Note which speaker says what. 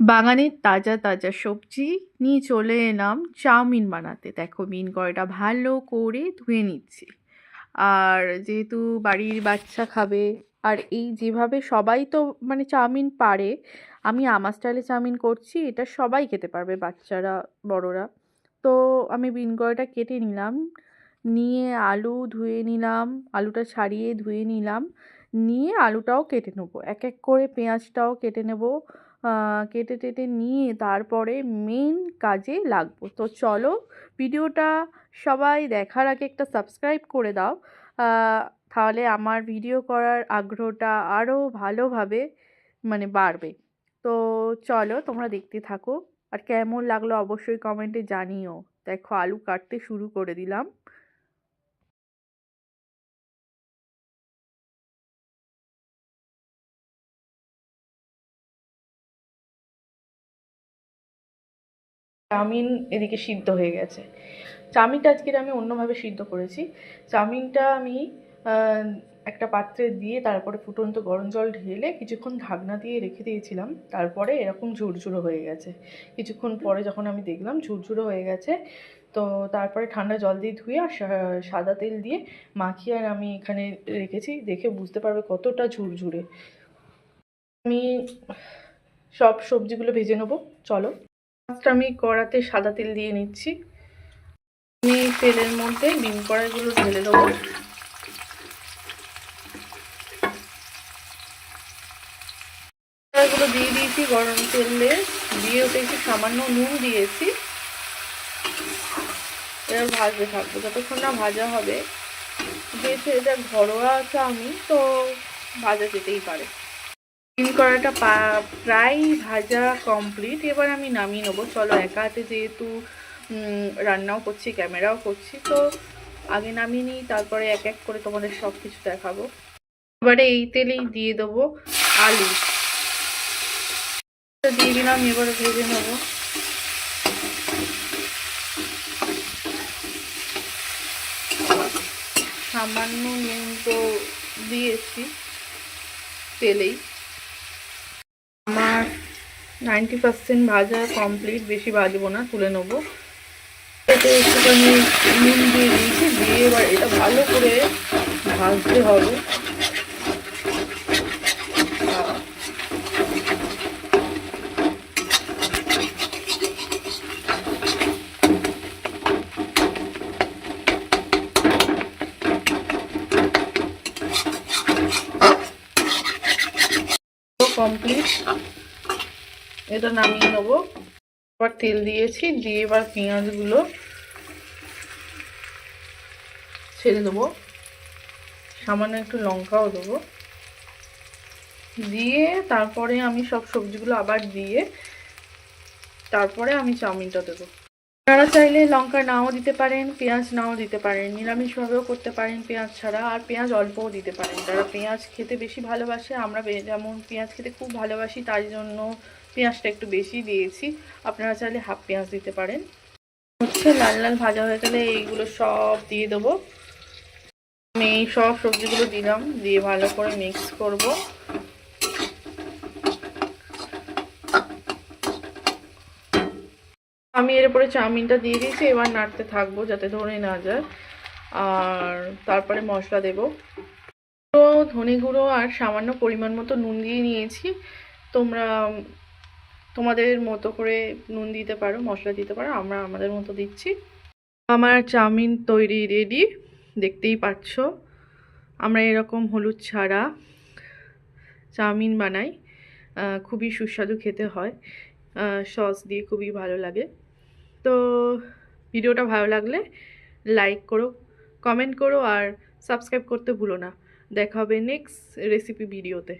Speaker 1: বাগানের তাজা তাজা সবজি নিয়ে চলে এলাম চাউমিন বানাতে। দেখো, মিন কড়াইটা ভালো করে ধুয়ে নিচ্ছি। আর যেহেতু বাড়ির বাচ্চা খাবে, আর এই যেভাবে সবাই তো মানে চাউমিন পারে, আমি আমার স্টাইলে চাউমিন করছি, এটা সবাই খেতে পারবে, বাচ্চারা, বড়রা। তো আমি বিন কড়াইটা কেটে নিলাম, নিয়ে আলু ধুয়ে নিলাম, আলুটা ছাড়িয়ে ধুয়ে নিলাম, নিয়ে আলুটাও কেটে নেব। এক এক করে পেঁয়াজটাও কেটে নেব কেটে টেটে নিয়ে তারপরে মেন কাজে লাগবো। তো চলো ভিডিওটা সবাই দেখার আগে একটা সাবস্ক্রাইব করে দাও। তাহলে আমার ভিডিও করার আগ্রহটা আরও ভালোভাবে মানে বাড়বে। তো চলো তোমরা দেখতে থাকো। আর কেমন লাগল অবশ্যই কমেন্টে জানিও। দেখো আলু কাটতে শুরু করে দিলাম। চাউমিন এদিকে সিদ্ধ হয়ে গেছে। চাউমিনটা আজকের আমি অন্যভাবে সিদ্ধ করেছি। চাউমিনটা আমি একটা পাত্রে দিয়ে তারপরে ফুটন্ত গরম জল ঢেলে কিছুক্ষণ ঢাকনা দিয়ে রেখে দিয়েছিলাম। তারপরে এরকম ঝুরঝুরো হয়ে গেছে। কিছুক্ষণ পরে যখন আমি দেখলাম ঝুরঝুরো হয়ে গেছে, তো তারপরে ঠান্ডা জল দিয়ে ধুয়ে আর সাদা তেল দিয়ে মাখিয়ে আর আমি এখানে রেখেছি। দেখে বুঝতে পারবে কতটা ঝুরঝুরে। আমি সব সবজিগুলো ভেজে নেব। চলো। ফার্স্ট আমি কড়াতে সাদা তেল দিয়ে নিচ্ছি। আমি তেলের মধ্যে ডিম কড়াইগুলো ঢেলে দেবো। কড়াইগুলো দিয়ে দিয়েছি গরম তেলে। দিয়ে ওতে একটু সামান্য নুন দিয়েছি। এবার ভাজতে থাকব, যতক্ষণ না ভাজা হবে। যেহেতু এটা ঘরোয়া আছে আমি, তো ভাজা যেতেই পারে। ডিম কড়াটা প্রায় ভাজা কমপ্লিট এবার আমি নামিয়ে নেব। চলো, একা হাতে যেহেতু রান্নাও করছি ক্যামেরাও করছি, তো আগে নামিয়ে নিই, তারপরে এক এক করে তোমাদের সব কিছু দেখাবো। এবারে এই তেলেই দিয়ে দেবো আলু। দিয়ে দিলাম, এবারে ভেজে নেব। সামান্য নুন তো দিয়েছি, তেলেই। নাইনটি পার্সেন্ট ভাজা কমপ্লিট বেশি ভাজবো না, তুলে নেব। এতে একটুখানি নুন দিয়ে দিয়েছি, দিয়ে এবার এটা ভালো করে ভাজতে হবে। কমপ্লিট এটা নামিয়ে নেব। এবার তেল দিয়েছি, দিয়ে এবার পেঁয়াজগুলো ছেড়ে দেবো। সামান্য একটু লঙ্কাও দেবো। দিয়ে তারপরে আমি সব সবজিগুলো আবার দিয়ে তারপরে আমি চাউমিনটা দেবো। আপনারা চাইলে লঙ্কা নাও দিতে পারেন, পেঁয়াজ নাও দিতে পারেন, নিরামিষভাবেও করতে পারেন পেঁয়াজ ছাড়া, আর পেঁয়াজ অল্পও দিতে পারেন। যারা পেঁয়াজ খেতে বেশি ভালোবাসে, আমরা যেমন পেঁয়াজ খেতে খুব ভালোবাসি, তাই জন্য পেঁয়াজটা একটু বেশি দিয়েছি। আপনারা চাইলে হাফ পেঁয়াজ দিতে পারেন। হচ্ছে লাল লাল ভাজা হয়ে গেলে এইগুলো সব দিয়ে দেবো। আমি সব সবজিগুলো দিলাম, দিয়ে ভালো করে মিক্স করব। আমি এর উপরে চাউমিনটা দিয়ে দিয়েছি, এবার নাড়তে থাকব যাতে ধরে না যায়। আর তারপরে মশলা দেব। ধনে গুঁড়ো আর সামান্য পরিমাণ মতো নুন দিয়ে নিয়েছি। তোমরা তোমাদের মতো করে নুন দিতে পারো, মশলা দিতে পারো, আমরা আমাদের মতো দিচ্ছি। আমার চাউমিন তৈরি রেডি, দেখতেই পাচ্ছ। আমরা এরকম হলুদ ছাড়া চাউমিন বানাই। খুবই সুস্বাদু খেতে হয়। সস দিয়ে খুবই ভালো লাগে। তো ভিডিওটা ভালো লাগলে লাইক করো, কমেন্ট করো আর সাবস্ক্রাইব করতে ভুলো না। দেখা হবে নেক্সট রেসিপি ভিডিওতে।